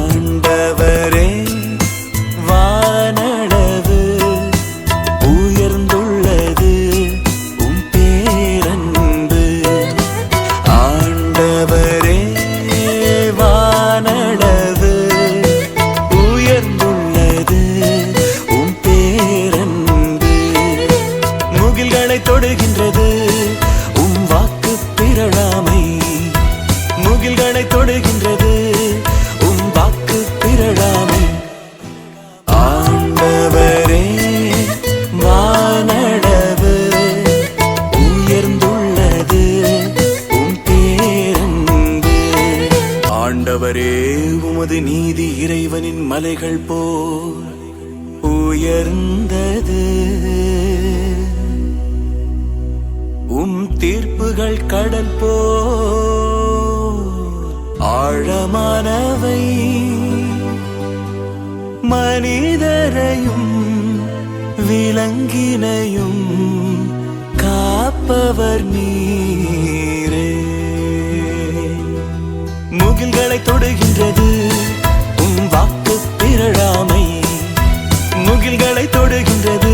ஆண்டவரே வானளவு உயர்ந்துள்ளது உம் பேரன்பு. ஆண்டவரே வானளவு உயர்ந்துள்ளது உம் பேரன்பு. முகில்களை தொடுகின்றது ஆண்டவரே உமது நீதி இறைவனின் மலைகள் போல் உயர்ந்தது. உம் தீர்ப்புகள் கடல் போ ஆழமானவை. மனிதரையும் விலங்கினையும் காப்பவர் நீ தொடுகின்றது. உன் வாக்கு திரளாமை முகில்களை தொடுகின்றது.